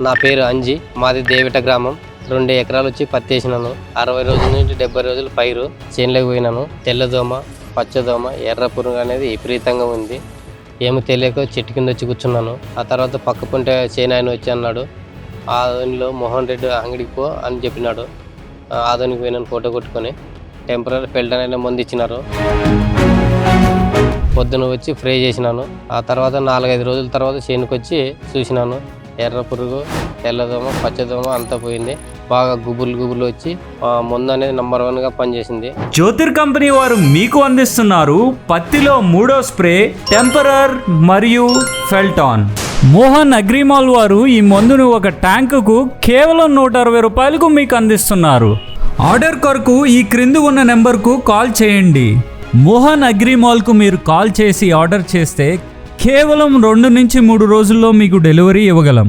నా పేరు అంజి. మాది దేవిట గ్రామం. రెండు ఎకరాలు వచ్చి పత్తి వేసినాను. అరవై రోజుల నుంచి డెబ్బై రోజులు పైరు. చేనులోకి పోయినాను. తెల్లదోమ పచ్చదోమ ఎర్ర పురుగు అనేది విపరీతంగా ఉంది. ఏమి తెలియక చెట్టు కింద వచ్చి కూర్చున్నాను. ఆ తర్వాత పక్క పుంటే చేను ఆయన వచ్చి అన్నాడు ఆదోనిలో మోహన్ రెడ్డి అంగడికి పో అని చెప్పినాడు. ఆ ఆదోనికి పోయినాను ఫోటో కొట్టుకొని. టెంపరీ ఫెల్టన్ అనే మందు ఇచ్చినారు. పొద్దున వచ్చి ఫ్రై చేసినాను. ఆ తర్వాత నాలుగైదు రోజుల తర్వాత చేనుకొచ్చి చూసినాను. ఎర్ర పురుగు తెల్లదోమ పచ్చదోమ అంతా పోయింది. బాగా గుబులు గుబులు వచ్చి ముందు అనేది నంబర్ వన్గా పనిచేసింది. జ్యోతిర్ కంపెనీ వారు మీకు అందిస్తున్నారు పత్తిలో మూడో స్ప్రే టెంపరర్ మరియు ఫెల్టాన్. మోహన్ అగ్రిమాల్ వారు ఈ మందును ఒక ట్యాంకుకు కేవలం నూట అరవై రూపాయలకు మీకు అందిస్తున్నారు. ఆర్డర్ కొరకు ఈ క్రింది ఉన్న నెంబర్కు కాల్ చేయండి. మోహన్ అగ్రిమాల్కు మీరు కాల్ చేసి ఆర్డర్ చేస్తే కేవలం రెండు నుంచి మూడు రోజుల్లో మీకు డెలివరీ ఇవ్వగలం.